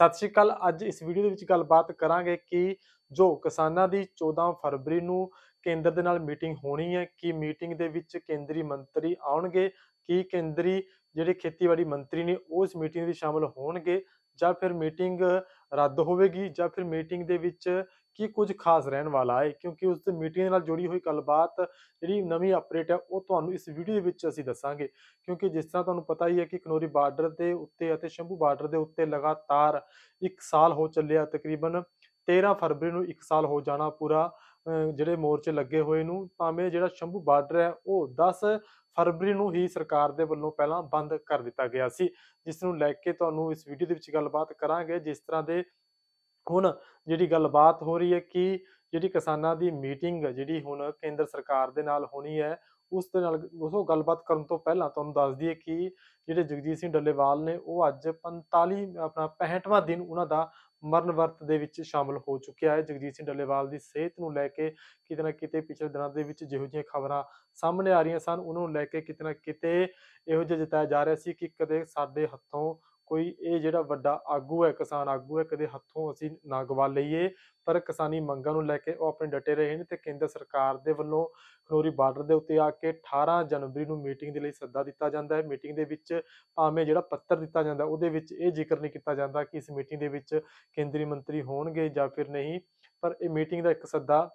ਸਤਿ ਸ਼੍ਰੀ ਅਕਾਲ। ਅੱਜ ਇਸ ਵੀਡੀਓ ਦੇ ਵਿੱਚ ਗੱਲਬਾਤ ਕਰਾਂਗੇ ਕਿ ਜੋ ਕਿਸਾਨਾਂ ਦੀ 14 ਫਰਵਰੀ ਨੂੰ ਕੇਂਦਰ ਦੇ ਨਾਲ ਮੀਟਿੰਗ ਹੋਣੀ ਹੈ, ਕਿ ਮੀਟਿੰਗ ਦੇ ਵਿੱਚ ਕੇਂਦਰੀ ਮੰਤਰੀ ਆਉਣਗੇ, ਕੀ ਕੇਂਦਰੀ ਜਿਹੜੇ ਖੇਤੀਬਾੜੀ ਮੰਤਰੀ ਨੇ ਉਹ ਇਸ ਮੀਟਿੰਗ ਵਿੱਚ ਸ਼ਾਮਲ ਹੋਣਗੇ ਜਾਂ ਫਿਰ ਮੀਟਿੰਗ ਰੱਦ ਹੋਵੇਗੀ ਜਾਂ ਫਿਰ ਮੀਟਿੰਗ ਦੇ ਵਿੱਚ ਕੀ ਕੁਝ ਖਾਸ ਰਹਿਣ ਵਾਲਾ ਹੈ, ਕਿਉਂਕਿ ਉਸ ਦੀ ਮੀਟਿੰਗ ਨਾਲ ਜੁੜੀ ਹੋਈ ਗੱਲਬਾਤ ਜਿਹੜੀ ਨਵੀਂ ਅਪਡੇਟ ਹੈ, ਉਹ ਤੁਹਾਨੂੰ ਇਸ ਵੀਡੀਓ ਦੇ ਵਿੱਚ ਅਸੀਂ ਦੱਸਾਂਗੇ। ਕਿਉਂਕਿ ਜਿਸ ਤਰ੍ਹਾਂ ਤੁਹਾਨੂੰ ਪਤਾ ਹੀ ਹੈ ਕਿ ਕਨੌਰੀ ਬਾਰਡਰ ਦੇ ਉੱਤੇ ਅਤੇ ਸ਼ੰਭੂ ਬਾਰਡਰ ਦੇ ਉੱਤੇ ਲਗਾਤਾਰ 1 ਸਾਲ ਹੋ ਚੱਲਿਆ, ਤਕਰੀਬਨ 13 ਫਰਵਰੀ ਨੂੰ 1 ਸਾਲ ਹੋ ਜਾਣਾ ਪੂਰਾ ਜਿਹੜੇ ਮੋਰਚੇ ਲੱਗੇ ਹੋਏ ਨੂੰ, ਭਾਵੇਂ ਜਿਹੜਾ ਸ਼ੰਭੂ ਬਾਰਡਰ ਹੈ, ਉਹ 10 ਫਰਵਰੀ ਨੂੰ ਹੀ ਸਰਕਾਰ ਦੇ ਵੱਲੋਂ ਪਹਿਲਾਂ ਬੰਦ ਕਰ ਦਿੱਤਾ ਗਿਆ ਸੀ। ਜਿਸ ਨੂੰ ਲੈ ਕੇ ਤੁਹਾਨੂੰ ਇਸ ਵੀਡੀਓ ਦੇ ਵਿੱਚ ਗੱਲਬਾਤ ਕਰਾਂਗੇ, ਜਿਸ ਤਰ੍ਹਾਂ ਦੇ ਹੁਣ ਜਿਹੜੀ ਗੱਲਬਾਤ ਹੋ ਰਹੀ ਹੈ ਕਿ ਜਿਹੜੀ ਕਿਸਾਨਾਂ ਦੀ ਮੀਟਿੰਗ ਜਿਹੜੀ ਹੁਣ ਕੇਂਦਰ ਸਰਕਾਰ ਦੇ ਨਾਲ ਹੋਣੀ ਹੈ, ਉਸ ਦੇ ਨਾਲ ਉਸੋ ਗੱਲਬਾਤ ਕਰਨ ਤੋਂ ਪਹਿਲਾਂ ਤੁਹਾਨੂੰ ਦੱਸ ਦਈਏ ਕਿ ਜਿਹੜੇ ਜਗਜੀਤ ਸਿੰਘ ਡੱਲੇਵਾਲ ਨੇ, ਉਹ ਅੱਜ 45 ਆਪਣਾ 65ਵਾਂ ਦਿਨ ਉਹਨਾਂ ਦਾ ਮਰਨ ਵਰਤ ਦੇ ਵਿੱਚ ਸ਼ਾਮਲ ਹੋ ਚੁੱਕਿਆ ਹੈ। ਜਗਜੀਤ ਸਿੰਘ ਡੱਲੇਵਾਲ ਦੀ ਸਿਹਤ ਨੂੰ ਲੈ ਕੇ ਕਿਤੇ ਨਾ ਕਿਤੇ ਪਿਛਲੇ ਦਿਨਾਂ ਦੇ ਵਿੱਚ ਜਿਹੋ ਜਿਹੀਆਂ ਖਬਰਾਂ ਸਾਹਮਣੇ ਆ ਰਹੀਆਂ ਸਨ, ਉਹਨਾਂ ਨੂੰ ਲੈ ਕੇ ਕਿਤੇ ਨਾ ਕਿਤੇ ਇਹੋ ਜਿਹਾ ਜਤਾਇਆ ਜਾ ਰਿਹਾ ਸੀ ਕਿ ਕਦੇ ਸਾਡੇ ਹੱਥੋਂ ਕੋਈ ਇਹ ਜਿਹੜਾ ਵੱਡਾ ਆਗੂ ਹੈ, ਕਿਸਾਨ ਆਗੂ ਹੈ, ਕਦੇ ਹੱਥੋਂ ਅਸੀਂ ਨਾ ਗਵਾ ਲਈਏ, ਪਰ ਕਿਸਾਨੀ ਮੰਗਾਂ ਨੂੰ ਲੈ ਕੇ ਉਹ ਆਪਣੇ ਡਟੇ ਰਹੇ ਨੇ ਤੇ ਕੇਂਦਰ ਸਰਕਾਰ ਦੇ ਵੱਲੋਂ ਖਨੌਰੀ ਬਾਰਡਰ ਦੇ ਉੱਤੇ ਆ ਕੇ 18 ਜਨਵਰੀ ਨੂੰ ਮੀਟਿੰਗ ਦੇ ਲਈ ਸੱਦਾ ਦਿੱਤਾ ਜਾਂਦਾ ਹੈ। ਮੀਟਿੰਗ ਦੇ ਵਿੱਚ ਭਾਵੇਂ ਜਿਹੜਾ ਪੱਤਰ ਦਿੱਤਾ ਜਾਂਦਾ, ਉਹਦੇ ਵਿੱਚ ਇਹ ਜ਼ਿਕਰ ਨਹੀਂ ਕੀਤਾ ਜਾਂਦਾ ਕਿ ਇਸ ਮੀਟਿੰਗ ਦੇ ਵਿੱਚ ਕੇਂਦਰੀ ਮੰਤਰੀ ਹੋਣਗੇ ਜਾਂ ਫਿਰ ਨਹੀਂ, ਪਰ ਇਹ ਮੀਟਿੰਗ ਦਾ ਇੱਕ ਸੱਦਾ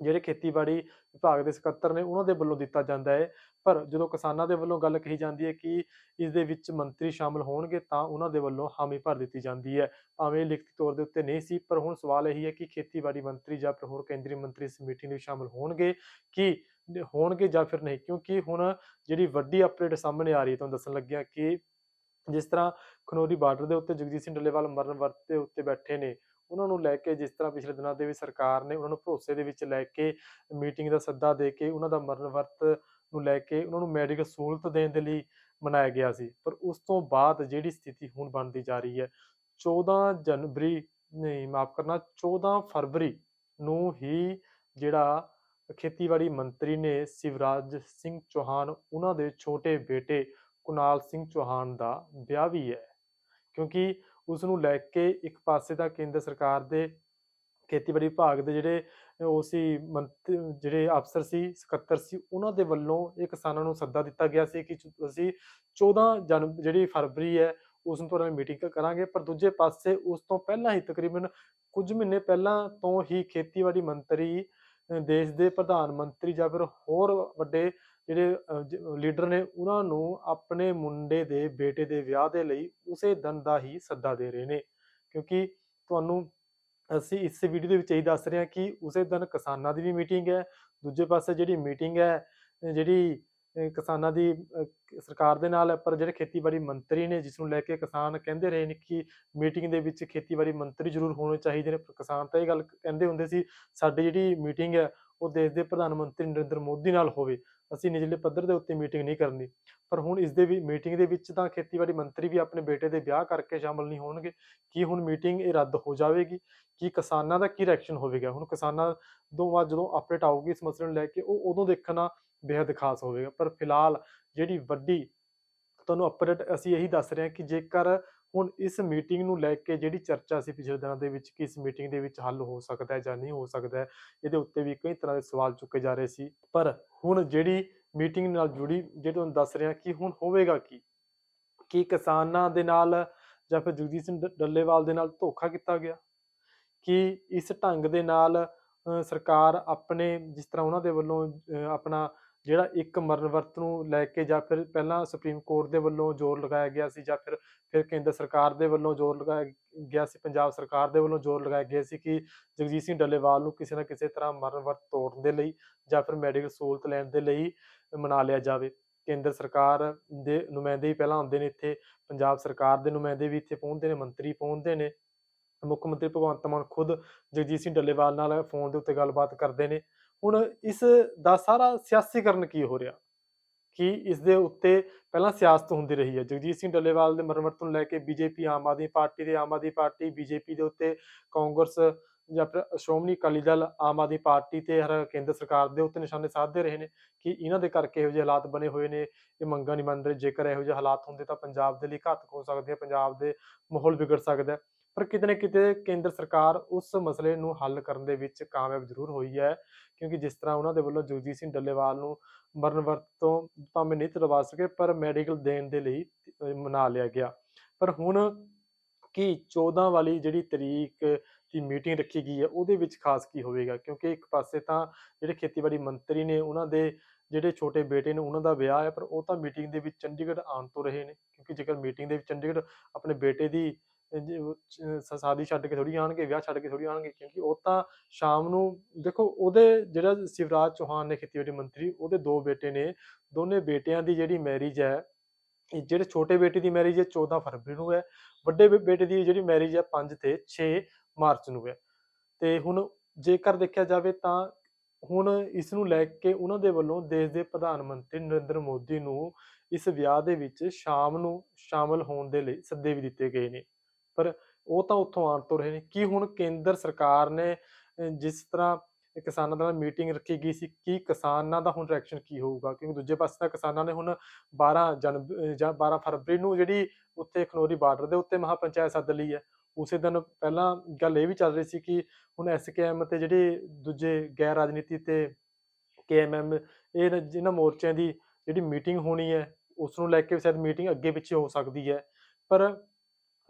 ਜਿਹੜੇ ਖੇਤੀਬਾੜੀ ਵਿਭਾਗ ਦੇ ਸਕੱਤਰ ਨੇ, ਉਹਨਾਂ ਦੇ ਵੱਲੋਂ ਦਿੱਤਾ ਜਾਂਦਾ ਹੈ। ਪਰ ਜਦੋਂ ਕਿਸਾਨਾਂ ਦੇ ਵੱਲੋਂ ਗੱਲ ਕਹੀ ਜਾਂਦੀ ਹੈ ਕਿ ਇਸ ਦੇ ਵਿੱਚ ਮੰਤਰੀ ਸ਼ਾਮਲ ਹੋਣਗੇ, ਤਾਂ ਉਹਨਾਂ ਦੇ ਵੱਲੋਂ ਹਾਮੀ ਭਰ ਦਿੱਤੀ ਜਾਂਦੀ ਹੈ। ਭਾਵੇਂ ਲਿਖਤੀ ਤੌਰ ਦੇ ਉੱਤੇ ਨਹੀਂ ਸੀ, ਪਰ ਹੁਣ ਸਵਾਲ ਇਹੀ ਹੈ ਕਿ ਖੇਤੀਬਾੜੀ ਮੰਤਰੀ ਜਾਂ ਫਿਰ ਹੋਰ ਕੇਂਦਰੀ ਮੰਤਰੀ ਇਸ ਮੀਟਿੰਗ ਵਿੱਚ ਸ਼ਾਮਲ ਹੋਣਗੇ ਕਿ ਹੋਣਗੇ ਜਾਂ ਫਿਰ ਨਹੀਂ? ਕਿਉਂਕਿ ਹੁਣ ਜਿਹੜੀ ਵੱਡੀ ਅਪਡੇਟ ਸਾਹਮਣੇ ਆ ਰਹੀ ਹੈ, ਤੁਹਾਨੂੰ ਦੱਸਣ ਲੱਗਿਆ ਕਿ ਜਿਸ ਤਰ੍ਹਾਂ ਖਨੌਰੀ ਬਾਰਡਰ ਦੇ ਉੱਤੇ ਜਗਜੀਤ ਸਿੰਘ ਡੱਲੇਵਾਲ ਮਰਨ ਵਰਤ ਦੇ ਉੱਤੇ ਬੈਠੇ ਨੇ ਉਹਨਾਂ ਨੂੰ ਲੈ ਕੇ ਜਿਸ ਤਰ੍ਹਾਂ ਪਿਛਲੇ ਦਿਨਾਂ ਦੇ ਵਿੱਚ ਸਰਕਾਰ ਨੇ ਉਹਨਾਂ ਨੂੰ ਭਰੋਸੇ ਦੇ ਵਿੱਚ ਲੈ ਕੇ ਮੀਟਿੰਗ ਦਾ ਸੱਦਾ ਦੇ ਕੇ ਉਹਨਾਂ ਦਾ ਮਰਨ ਵਰਤ ਨੂੰ ਲੈ ਕੇ ਉਹਨਾਂ ਨੂੰ ਮੈਡੀਕਲ ਸਹੂਲਤ ਦੇਣ ਦੇ ਲਈ ਮਨਾਇਆ ਗਿਆ ਸੀ, ਪਰ ਉਸ ਤੋਂ ਬਾਅਦ ਜਿਹੜੀ ਸਥਿਤੀ ਹੁਣ ਬਣਦੀ ਜਾ ਰਹੀ ਹੈ 14 ਜਨਵਰੀ ਨਹੀਂ, ਮਾਫ ਕਰਨਾ 14 ਫਰਵਰੀ ਨੂੰ ਹੀ ਜਿਹੜਾ ਖੇਤੀਬਾੜੀ ਮੰਤਰੀ ਨੇ ਸ਼ਿਵਰਾਜ ਸਿੰਘ ਚੌਹਾਨ, ਉਹਨਾਂ ਦੇ ਛੋਟੇ ਬੇਟੇ ਕੁਨਾਲ ਸਿੰਘ ਚੌਹਾਨ ਦਾ ਵਿਆਹ ਵੀ ਹੈ, ਕਿਉਂਕਿ ਉਸ ਨੂੰ ਲੈ ਕੇ ਇੱਕ ਪਾਸੇ ਤਾਂ ਕੇਂਦਰ ਸਰਕਾਰ ਦੇ ਖੇਤੀਬਾੜੀ ਵਿਭਾਗ ਦੇ ਜਿਹੜੇ, ਉਹ ਸੀ ਮੰਤਰੀ ਜਿਹੜੇ ਅਫਸਰ ਸੀ, ਸਕੱਤਰ ਸੀ, ਉਹਨਾਂ ਦੇ ਵੱਲੋਂ ਇਹ ਕਿਸਾਨਾਂ ਨੂੰ ਸੱਦਾ ਦਿੱਤਾ ਗਿਆ ਸੀ ਕਿ ਅਸੀਂ 14 ਜਨ, ਜਿਹੜੀ ਫਰਵਰੀ ਹੈ ਉਸ ਨੂੰ ਤੁਹਾਡੇ ਨਾਲ ਮੀਟਿੰਗ ਕਰਾਂਗੇ, ਪਰ ਦੂਜੇ ਪਾਸੇ ਉਸ ਤੋਂ ਪਹਿਲਾਂ ਹੀ ਤਕਰੀਬਨ ਕੁਝ ਮਹੀਨੇ ਪਹਿਲਾਂ ਤੋਂ ਹੀ ਖੇਤੀਬਾੜੀ ਮੰਤਰੀ ਦੇਸ਼ ਦੇ ਪ੍ਰਧਾਨ ਮੰਤਰੀ ਜਾਂ ਫਿਰ ਹੋਰ ਵੱਡੇ ਜਿਹੜੇ ਲੀਡਰ ਨੇ ਉਹਨਾਂ ਨੂੰ ਆਪਣੇ ਮੁੰਡੇ ਦੇ ਬੇਟੇ ਦੇ ਵਿਆਹ ਦੇ ਲਈ ਉਸੇ ਦਿਨ ਦਾ ਹੀ ਸੱਦਾ ਦੇ ਰਹੇ ਨੇ। ਕਿਉਂਕਿ ਤੁਹਾਨੂੰ ਅਸੀਂ ਇਸ ਵੀਡੀਓ ਦੇ ਵਿੱਚ ਇਹੀ ਦੱਸ ਰਹੇ ਹਾਂ ਕਿ ਉਸੇ ਦਿਨ ਕਿਸਾਨਾਂ ਦੀ ਵੀ ਮੀਟਿੰਗ ਹੈ। ਦੂਜੇ ਪਾਸੇ ਜਿਹੜੀ ਮੀਟਿੰਗ ਹੈ ਜਿਹੜੀ ਕਿਸਾਨਾਂ ਦੀ ਸਰਕਾਰ ਦੇ ਨਾਲ ਹੈ, ਪਰ ਜਿਹੜੇ ਖੇਤੀਬਾੜੀ ਮੰਤਰੀ ਨੇ ਜਿਸ ਨੂੰ ਲੈ ਕੇ ਕਿਸਾਨ ਕਹਿੰਦੇ ਰਹੇ ਨੇ ਕਿ ਮੀਟਿੰਗ ਦੇ ਵਿੱਚ ਖੇਤੀਬਾੜੀ ਮੰਤਰੀ ਜ਼ਰੂਰ ਹੋਣੇ ਚਾਹੀਦੇ ਨੇ ਕਿਸਾਨ ਤਾਂ ਇਹ ਗੱਲ ਕਹਿੰਦੇ ਹੁੰਦੇ ਸੀ ਸਾਡੀ ਜਿਹੜੀ ਮੀਟਿੰਗ ਹੈ ਉਹ ਦੇਸ਼ ਦੇ ਪ੍ਰਧਾਨ ਮੰਤਰੀ ਨਰਿੰਦਰ ਮੋਦੀ ਨਾਲ ਹੋਵੇ। ਅਸੀਂ ਨਿਚਲੇ ਪੱਧਰ ਦੇ ਉੱਤੇ ਮੀਟਿੰਗ ਨਹੀਂ ਕਰਨੀ। ਪਰ ਹੁਣ ਇਸ ਦੇ ਵੀ, ਮੀਟਿੰਗ ਦੇ ਵਿੱਚ ਤਾਂ ਖੇਤੀਬਾੜੀ ਮੰਤਰੀ ਵੀ ਆਪਣੇ ਬੇਟੇ ਦੇ ਵਿਆਹ ਕਰਕੇ ਸ਼ਾਮਲ ਨਹੀਂ ਹੋਣਗੇ। ਕੀ ਹੁਣ ਮੀਟਿੰਗ ਇਹ ਰੱਦ ਹੋ ਜਾਵੇਗੀ? ਕੀ ਕਿਸਾਨਾਂ ਦਾ ਕੀ ਰਿਐਕਸ਼ਨ ਹੋਵੇਗਾ? ਹੁਣ ਕਿਸਾਨਾਂ ਤੋਂ ਬਾਅਦ ਜਦੋਂ ਅਪਡੇਟ ਆਊਗੀ ਇਸ ਮਸਲੇ ਨੂੰ ਲੈ ਕੇ, ਉਹ ਉਦੋਂ ਦੇਖਣਾ ਬੇहद ਖਾਸ ਹੋਵੇਗਾ। ਪਰ ਫਿਲਹਾਲ ਜਿਹੜੀ ਵੱਡੀ, ਤੁਹਾਨੂੰ ਅਪਡੇਟ ਅਸੀਂ ਇਹੀ ਦੱਸ ਰਹੇ ਹਾਂ ਕਿ ਜੇਕਰ ਹੁਣ ਇਸ ਮੀਟਿੰਗ ਨੂੰ ਲੈ ਕੇ ਜਿਹੜੀ ਚਰਚਾ ਸੀ ਪਿਛਲੇ ਦਿਨਾਂ ਦੇ ਵਿੱਚ ਕਿ ਇਸ ਮੀਟਿੰਗ ਦੇ ਵਿੱਚ ਹੱਲ ਹੋ ਸਕਦਾ ਹੈ ਜਾਂ ਨਹੀਂ ਹੋ ਸਕਦਾ ਹੈ, ਇਹਦੇ ਉੱਤੇ ਵੀ ਕਈ ਤਰ੍ਹਾਂ ਦੇ ਸਵਾਲ ਚੁੱਕੇ ਜਾ ਰਹੇ ਸੀ। ਪਰ ਹੁਣ ਜਿਹੜੀ ਮੀਟਿੰਗ ਨਾਲ ਜੁੜੀ, ਜਿਹੜੇ ਤੁਹਾਨੂੰ ਦੱਸ ਰਿਹਾ ਕਿ ਹੁਣ ਹੋਵੇਗਾ ਕੀ? ਕੀ ਕਿਸਾਨਾਂ ਦੇ ਨਾਲ ਜਾਂ ਫਿਰ ਜਗਜੀਤ ਸਿੰਘ ਡੱਲੇਵਾਲ ਦੇ ਨਾਲ ਧੋਖਾ ਕੀਤਾ ਗਿਆ? ਕਿ ਇਸ ਢੰਗ ਦੇ ਨਾਲ ਸਰਕਾਰ ਆਪਣੇ, ਜਿਸ ਤਰ੍ਹਾਂ ਉਹਨਾਂ ਦੇ ਵੱਲੋਂ ਆਪਣਾ ਜਿਹੜਾ ਇੱਕ ਮਰਨ ਵਰਤ ਨੂੰ ਲੈ ਕੇ ਜਾਂ ਫਿਰ ਪਹਿਲਾਂ ਸੁਪਰੀਮ ਕੋਰਟ ਦੇ ਵੱਲੋਂ ਜ਼ੋਰ ਲਗਾਇਆ ਗਿਆ ਸੀ ਜਾਂ ਫਿਰ ਫਿਰ ਕੇਂਦਰ ਸਰਕਾਰ ਦੇ ਵੱਲੋਂ ਜ਼ੋਰ ਲਗਾਇਆ ਗਿਆ ਸੀ, ਪੰਜਾਬ ਸਰਕਾਰ ਦੇ ਵੱਲੋਂ ਜ਼ੋਰ ਲਗਾਇਆ ਗਿਆ ਸੀ ਕਿ ਜਗਜੀਤ ਸਿੰਘ ਡੱਲੇਵਾਲ ਨੂੰ ਕਿਸੇ ਨਾ ਕਿਸੇ ਤਰ੍ਹਾਂ ਮਰਨ ਵਰਤ ਤੋੜਨ ਦੇ ਲਈ ਜਾਂ ਫਿਰ ਮੈਡੀਕਲ ਸਹੂਲਤ ਲੈਣ ਦੇ ਲਈ ਮਨਾ ਲਿਆ ਜਾਵੇ। ਕੇਂਦਰ ਸਰਕਾਰ ਦੇ ਨੁਮਾਇੰਦੇ ਹੀ ਪਹਿਲਾਂ ਆਉਂਦੇ ਨੇ ਇੱਥੇ, ਪੰਜਾਬ ਸਰਕਾਰ ਦੇ ਨੁਮਾਇੰਦੇ ਵੀ ਇੱਥੇ ਪਹੁੰਚਦੇ ਨੇ, ਮੰਤਰੀ ਪਹੁੰਚਦੇ ਨੇ। ਮੁੱਖ ਮੰਤਰੀ ਭਗਵੰਤ ਮਾਨ ਖੁਦ ਜਗਜੀਤ ਸਿੰਘ ਡੱਲੇਵਾਲ ਨਾਲ ਫੋਨ ਦੇ ਉੱਤੇ ਗੱਲਬਾਤ ਕਰਦੇ ਨੇ। ਹੁਣ ਇਸ ਦਾ ਸਾਰਾ ਸਿਆਸੀਕਰਨ ਕੀ ਹੋ ਰਿਹਾ? ਕਿ ਇਸ ਦੇ ਉੱਤੇ ਪਹਿਲਾਂ ਸਿਆਸਤ ਹੁੰਦੀ ਰਹੀ ਹੈ? ਜਗਜੀਤ ਸਿੰਘ ਡੱਲੇਵਾਲ ਦੇ ਮਰਮਤ ਨੂੰ ਲੈ ਕੇ ਬੀਜੇਪੀ, ਆਮ ਆਦਮੀ ਪਾਰਟੀ ਦੇ ਆਮ ਆਦਮੀ ਪਾਰਟੀ, ਬੀਜੇਪੀ ਦੇ ਉੱਤੇ ਕਾਂਗਰਸ ਜਾਂ ਫਿਰ ਸ਼੍ਰੋਮਣੀ ਅਕਾਲੀ ਦਲ, ਆਮ ਆਦਮੀ ਪਾਰਟੀ ਤੇ ਹਰ ਕੇਂਦਰ ਸਰਕਾਰ ਦੇ ਉੱਤੇ ਨਿਸ਼ਾਨੇ ਸਾਧਦੇ ਰਹੇ ਨੇ। ਕਿ ਇਹਨਾਂ ਦੇ ਕਰਕੇ ਇਹੋ ਜਿਹੇ ਹਾਲਾਤ ਬਣੇ ਹੋਏ ਨੇ? ਇਹ ਮੰਗਾਂ ਨਹੀਂ ਮੰਨ ਰਹੇ। ਜੇਕਰ ਇਹੋ ਜਿਹੇ ਹਾਲਾਤ ਹੁੰਦੇ ਤਾਂ ਪੰਜਾਬ ਦੇ ਲਈ ਘਾਤਕ ਹੋ ਸਕਦੇ ਆ, ਪੰਜਾਬ ਦੇ ਮਾਹੌਲ ਵਿਗੜ ਸਕਦਾ ਪਰ ਕਿਤੇ ਨਾ ਕਿਤੇ ਕੇਂਦਰ ਸਰਕਾਰ ਉਸ ਮਸਲੇ ਨੂੰ ਹੱਲ ਕਰਨ ਦੇ ਵਿੱਚ ਕਾਮਯਾਬ ਜ਼ਰੂਰ ਹੋਈ ਹੈ, ਕਿਉਂਕਿ ਜਿਸ ਤਰ੍ਹਾਂ ਉਹਨਾਂ ਦੇ ਵੱਲੋਂ ਜਗਜੀਤ ਸਿੰਘ ਡੱਲੇਵਾਲ ਨੂੰ ਮਰਨ ਵਰਤ ਤੋਂ ਭਾਵੇਂ ਨਹੀਂ ਤੁਰਵਾ ਸਕੇ, ਪਰ ਮੈਡੀਕਲ ਦੇਣ ਦੇ ਲਈ ਮਨਾ ਲਿਆ ਗਿਆ। ਪਰ ਹੁਣ ਕੀ 14 ਵਾਲੀ ਜਿਹੜੀ ਤਰੀਕ ਦੀ ਮੀਟਿੰਗ ਰੱਖੀ ਗਈ ਹੈ, ਉਹਦੇ ਵਿੱਚ ਖਾਸ ਕੀ ਹੋਵੇਗਾ? ਕਿਉਂਕਿ ਇੱਕ ਪਾਸੇ ਤਾਂ ਜਿਹੜੇ ਖੇਤੀਬਾੜੀ ਮੰਤਰੀ ਨੇ, ਉਹਨਾਂ ਦੇ ਜਿਹੜੇ ਛੋਟੇ ਬੇਟੇ ਨੇ, ਉਹਨਾਂ ਦਾ ਵਿਆਹ ਹੈ, ਪਰ ਉਹ ਤਾਂ ਮੀਟਿੰਗ ਦੇ ਵਿੱਚ ਚੰਡੀਗੜ੍ਹ ਆਉਣ ਤੋਂ ਰਹੇ ਨੇ, ਕਿਉਂਕਿ ਜੇਕਰ ਮੀਟਿੰਗ ਦੇ ਵਿੱਚ ਚੰਡੀਗੜ੍ਹ ਆਪਣੇ ਬੇਟੇ ਦੀ ਸ਼ਾਦੀ ਛੱਡ ਕੇ ਥੋੜੀ ਆਣਗੇ ਵਿਆਹ ਛੱਡ ਕੇ ਥੋੜੀ ਆਣਗੇ ਕਿਉਂਕਿ ਉਹ ਤਾਂ ਸ਼ਾਮ ਨੂੰ, ਦੇਖੋ ਉਹਦੇ ਜਿਹੜਾ ਸ਼ਿਵਰਾਜ ਚੌਹਾਨ ਨੇ ਖੇਤੀਬਾੜੀ ਮੰਤਰੀ, ਉਹਦੇ ਦੋ ਬੇਟੇ ਨੇ, ਦੋਨੇ ਬੇਟਿਆਂ ਦੀ ਜਿਹੜੀ ਮੈਰਿਜ ਹੈ ਜਿਹੜੇ ਛੋਟੇ ਬੇਟੇ ਦੀ ਮੈਰਿਜ ਹੈ 14 ਫਰਵਰੀ ਨੂੰ ਹੈ, ਵੱਡੇ ਬੇ- ਬੇਟੇ ਦੀ ਜਿਹੜੀ ਮੈਰਿਜ ਹੈ 5 ਤੇ 6 ਮਾਰਚ ਨੂੰ ਹੈ। ਤੇ ਹੁਣ ਜੇਕਰ ਦੇਖਿਆ ਜਾਵੇ ਤਾਂ ਹੁਣ ਇਸ ਨੂੰ ਲੈ ਕੇ ਉਹਨਾਂ ਦੇ ਵੱਲੋਂ ਦੇਸ਼ ਦੇ ਪ੍ਰਧਾਨ ਮੰਤਰੀ ਨਰਿੰਦਰ ਮੋਦੀ ਨੂੰ ਇਸ ਵਿਆਹ ਦੇ ਵਿੱਚ ਸ਼ਾਮ ਨੂੰ ਸ਼ਾਮਲ ਹੋਣ ਦੇ ਲਈ ਸੱਦੇ ਵੀ ਦਿੱਤੇ ਗਏ ਨੇ। ਪਰ ਉਹ ਤਾਂ ਉੱਥੋਂ ਆਉਣ ਤੋਂ ਰਹੇ ਨੇ। ਕੀ ਹੁਣ ਕੇਂਦਰ ਸਰਕਾਰ ਨੇ ਜਿਸ ਤਰ੍ਹਾਂ ਕਿਸਾਨਾਂ ਦੇ ਨਾਲ ਮੀਟਿੰਗ ਰੱਖੀ ਗਈ ਸੀ, ਕੀ ਕਿਸਾਨਾਂ ਦਾ ਹੁਣ ਰਿਐਕਸ਼ਨ ਕੀ ਹੋਊਗਾ? ਕਿਉਂਕਿ ਦੂਜੇ ਪਾਸੇ ਤਾਂ ਕਿਸਾਨਾਂ ਨੇ ਹੁਣ 12 ਜਨ ਜਾਂ 12 ਫਰਵਰੀ ਨੂੰ ਜਿਹੜੀ ਉੱਥੇ ਖਨੋਰੀ ਬਾਰਡਰ ਦੇ ਉੱਤੇ ਮਹਾ ਪੰਚਾਇਤ ਸੱਦ ਲਈ ਹੈ। ਉਸੇ ਦਿਨ ਪਹਿਲਾਂ ਗੱਲ ਇਹ ਵੀ ਚੱਲ ਰਹੀ ਸੀ ਕਿ ਹੁਣ ਐਸਕੇਐਮ ਤੇ ਜਿਹੜੇ ਦੂਜੇ ਗੈਰ ਰਾਜਨੀਤੀ ਤੇ ਕੇਐਮਐਮ ਇਹ ਨ- ਜਿਹਨਾਂ ਮੋਰਚਿਆਂ ਦੀ ਜਿਹੜੀ ਮੀਟਿੰਗ ਹੋਣੀ ਹੈ, ਉਸ ਨੂੰ ਲੈ ਕੇ ਸ਼ਾਇਦ ਮੀਟਿੰਗ ਅੱਗੇ ਪਿੱਛੇ ਹੋ ਸਕਦੀ ਹੈ। ਪਰ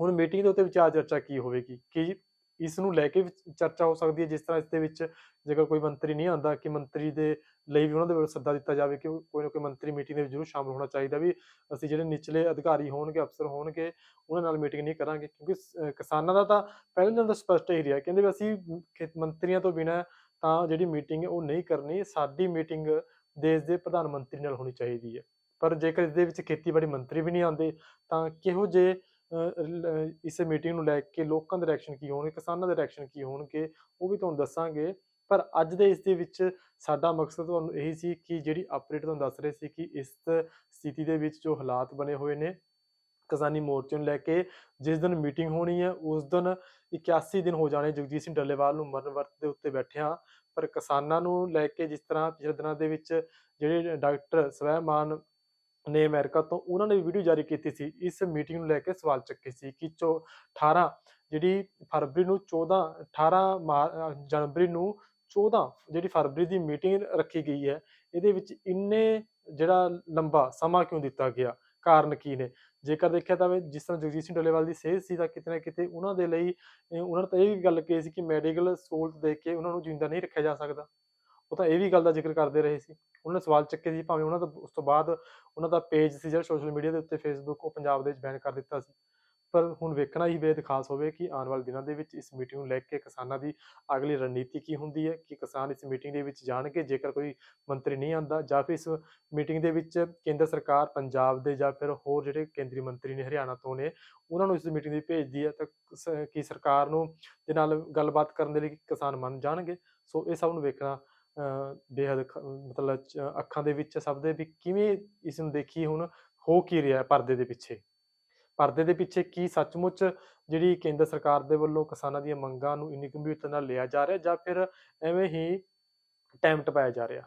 ਹੁਣ ਮੀਟਿੰਗ ਦੇ ਉੱਤੇ ਵਿਚਾਰ ਚਰਚਾ ਕੀ ਹੋਵੇਗੀ? ਕਿ ਇਸ ਨੂੰ ਲੈ ਕੇ ਵੀ ਚਰਚਾ ਹੋ ਸਕਦੀ ਹੈ, ਜਿਸ ਤਰ੍ਹਾਂ ਇਸ ਦੇ ਵਿੱਚ ਜੇਕਰ ਕੋਈ ਮੰਤਰੀ ਨਹੀਂ ਆਉਂਦਾ, ਕਿ ਮੰਤਰੀ ਦੇ ਲਈ ਵੀ ਉਹਨਾਂ ਦੇ ਵੱਲੋਂ ਸੱਦਾ ਦਿੱਤਾ ਜਾਵੇ ਕਿ ਕੋਈ ਨਾ ਕੋਈ ਮੰਤਰੀ ਮੀਟਿੰਗ ਦੇ ਵਿੱਚ ਜ਼ਰੂਰ ਸ਼ਾਮਲ ਹੋਣਾ ਚਾਹੀਦਾ ਵੀ ਅਸੀਂ ਜਿਹੜੇ ਨਿਚਲੇ ਅਧਿਕਾਰੀ ਹੋਣਗੇ, ਅਫਸਰ ਹੋਣਗੇ, ਉਹਨਾਂ ਨਾਲ ਮੀਟਿੰਗ ਨਹੀਂ ਕਰਾਂਗੇ। ਕਿਉਂਕਿ ਕਿਸਾਨਾਂ ਦਾ ਤਾਂ ਪਹਿਲੇ ਦਿਨ ਤੋਂ ਸਪਸ਼ਟ ਹੀ ਰਿਹਾ, ਕਹਿੰਦੇ ਵੀ ਅਸੀਂ ਮ- ਮੰਤਰੀਆਂ ਤੋਂ ਬਿਨਾਂ ਤਾਂ ਜਿਹੜੀ ਮੀਟਿੰਗ ਉਹ ਨਹੀਂ ਕਰਨੀ, ਸਾਡੀ ਮੀਟਿੰਗ ਦੇਸ਼ ਦੇ ਪ੍ਰਧਾਨ ਮੰਤਰੀ ਨਾਲ ਹੋਣੀ ਚਾਹੀਦੀ ਹੈ। ਪਰ ਜੇਕਰ ਇਸ ਦੇ ਵਿੱਚ ਖੇਤੀਬਾੜੀ ਮੰਤਰੀ ਵੀ ਨਹੀਂ ਆਉਂਦੇ, ਤਾਂ ਕਿਹੋ ਜੇ ਇਸ ਮੀਟਿੰਗ ਨੂੰ ਲੈ ਕੇ ਲੋਕਾਂ ਦੇ ਰਿਐਕਸ਼ਨ ਕੀ ਹੋਣਗੇ, ਕਿਸਾਨਾਂ ਦੇ ਰਿਐਕਸ਼ਨ ਕੀ ਹੋਣਗੇ, ਉਹ ਵੀ ਤੁਹਾਨੂੰ ਦੱਸਾਂਗੇ। ਪਰ ਅੱਜ ਦੇ ਇਸ ਦੇ ਵਿੱਚ ਸਾਡਾ ਮਕਸਦ ਤੁਹਾਨੂੰ ਇਹੀ ਸੀ ਕਿ ਜਿਹੜੀ ਅਪਡੇਟ ਤੁਹਾਨੂੰ ਦੱਸ ਰਹੇ ਸੀ ਕਿ ਇਸ ਸਥਿਤੀ ਦੇ ਵਿੱਚ ਜੋ ਹਾਲਾਤ ਬਣੇ ਹੋਏ ਨੇ, ਕਿਸਾਨੀ ਮੋਰਚੇ ਨੂੰ ਲੈ ਕੇ ਜਿਸ ਦਿਨ ਮੀਟਿੰਗ ਹੋਣੀ ਹੈ, ਉਸ ਦਿਨ 81 ਦਿਨ ਹੋ ਜਾਣੇ ਜਗਜੀਤ ਸਿੰਘ ਡੱਲੇਵਾਲ ਨੂੰ ਮਰਨ ਵਰਤ ਦੇ ਉੱਤੇ ਬੈਠਿਆਂ ਪਰ ਕਿਸਾਨਾਂ ਨੂੰ ਲੈ ਕੇ ਜਿਸ ਤਰ੍ਹਾਂ ਪਿਛਲੇ ਦਿਨਾਂ ਦੇ ਵਿੱਚ ਜਿਹੜੇ ਡਾਕਟਰ ਸਵੈਮਾਨ ਨੇ ਅਮਰੀਕਾ ਤੋਂ ਉਹਨਾਂ ਨੇ ਵੀਡੀਓ ਜਾਰੀ ਕੀਤੀ ਸੀ, ਇਸ ਮੀਟਿੰਗ ਨੂੰ ਲੈ ਕੇ ਸਵਾਲ ਚੱਕੇ ਸੀ ਕਿ ਚੋ 18 ਜਿਹੜੀ ਫਰਵਰੀ ਨੂੰ 14 18 ਮਾਰ- ਜਨਵਰੀ ਨੂੰ 14 ਜਿਹੜੀ ਫਰਵਰੀ ਦੀ ਮੀਟਿੰਗ ਰੱਖੀ ਗਈ ਹੈ, ਇਹਦੇ ਵਿੱਚ ਇੰਨੇ ਜਿਹੜਾ ਲੰਬਾ ਸਮਾਂ ਕਿਉਂ ਦਿੱਤਾ ਗਿਆ, ਕਾਰਨ ਕੀ ਨੇ? ਜੇਕਰ ਦੇਖਿਆ ਜਾਵੇ ਜਿਸ ਤਰ੍ਹਾਂ ਜਗਜੀਤ ਸਿੰਘ ਡੱਲੇਵਾਲ ਦੀ ਸਿਹਤ ਸੀ ਤਾਂ ਕਿਤੇ ਨਾ ਕਿਤੇ ਉਹਨਾਂ ਦੇ ਲਈ ਉਹਨਾਂ ਨੇ ਤਾਂ ਇਹ ਵੀ ਗੱਲ ਕਹੀ ਸੀ ਕਿ ਮੈਡੀਕਲ ਸਹੂਲਤ ਦੇ ਕੇ ਉਹਨਾਂ ਨੂੰ ਜਿੰਦਾ ਨਹੀਂ ਰੱਖਿਆ ਜਾ ਸਕਦਾ। ਉਹ ਤਾਂ ਇਹ ਵੀ ਗੱਲ ਦਾ ਜ਼ਿਕਰ ਕਰਦੇ ਰਹੇ ਸੀ। ਉਹਨਾਂ ਨੇ ਸਵਾਲ ਚੱਕੇ ਸੀ, ਭਾਵੇਂ ਉਹਨਾਂ ਦਾ ਉਸ ਤੋਂ ਬਾਅਦ ਉਹਨਾਂ ਦਾ ਪੇਜ ਸੀ ਜਿਹੜਾ ਸੋਸ਼ਲ ਮੀਡੀਆ ਦੇ ਉੱਤੇ ਫੇਸਬੁੱਕ ਉਹ ਪੰਜਾਬ ਦੇ ਵਿੱਚ ਬੈਨ ਕਰ ਦਿੱਤਾ ਸੀ। ਪਰ ਹੁਣ ਵੇਖਣਾ ਹੀ ਬੇਦ ਖਾਸ ਹੋਵੇ ਕਿ ਆਉਣ ਵਾਲੇ ਦਿਨਾਂ ਦੇ ਵਿੱਚ ਇਸ ਮੀਟਿੰਗ ਨੂੰ ਲੈ ਕੇ ਕਿਸਾਨਾਂ ਦੀ ਅਗਲੀ ਰਣਨੀਤੀ ਕੀ ਹੁੰਦੀ ਹੈ, ਕਿ ਕਿਸਾਨ ਇਸ ਮੀਟਿੰਗ ਦੇ ਵਿੱਚ ਜਾਣਗੇ, ਜੇਕਰ ਕੋਈ ਮੰਤਰੀ ਨਹੀਂ ਆਂਦਾ ਜਾਂ ਫਿਰ ਇਸ ਮੀਟਿੰਗ ਦੇ ਵਿੱਚ ਕੇਂਦਰ ਸਰਕਾਰ ਪੰਜਾਬ ਦੇ ਜਾਂ ਫਿਰ ਹੋਰ ਜਿਹੜੇ ਕੇਂਦਰੀ ਮੰਤਰੀ ਨੇ ਹਰਿਆਣਾ ਤੋਂ ਨੇ, ਉਹਨਾਂ ਨੂੰ ਇਸ ਮੀਟਿੰਗ ਦੀ ਭੇਜਦੀ ਹੈ ਤਾਂ ਸ- ਕੀ ਸਰਕਾਰ ਨੂੰ ਦੇ ਨਾਲ ਗੱਲਬਾਤ ਕਰਨ ਦੇ ਲਈ ਕਿਸਾਨ ਮੰਨ ਜਾਣਗੇ। ਸੋ ਇਹ ਸਭ ਨੂੰ ਵੇਖਣਾ ਬੇਹੱਦ ਮਤਲਬ ਅੱਖਾਂ ਦੇ ਵਿੱਚ ਸਭ ਦੇ ਵੀ ਕਿਵੇਂ ਇਸ ਨੂੰ ਦੇਖੀਏ ਹੁਣ, ਹੋ ਕੀ ਰਿਹਾ ਪਰਦੇ ਦੇ ਪਿੱਛੇ? ਪਰਦੇ ਦੇ ਪਿੱਛੇ ਕੀ ਸੱਚਮੁੱਚ ਜਿਹੜੀ ਕੇਂਦਰ ਸਰਕਾਰ ਦੇ ਵੱਲੋਂ ਕਿਸਾਨਾਂ ਦੀਆਂ ਮੰਗਾਂ ਨੂੰ ਇੰਨੀ ਗੰਭੀਰਤਾ ਨਾਲ ਲਿਆ ਜਾ ਰਿਹਾ ਜਾਂ ਫਿਰ ਐਵੇਂ ਹੀ ਟਾਈਮ ਟਪਾਇਆ ਜਾ ਰਿਹਾ?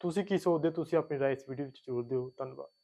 ਤੁਸੀਂ ਕੀ ਸੋਚਦੇ ਹੋ? ਤੁਸੀਂ ਆਪਣੀ ਰਾਏ ਇਸ ਵੀਡੀਓ ਵਿੱਚ ਜ਼ਰੂਰ ਦਿਓ। ਧੰਨਵਾਦ।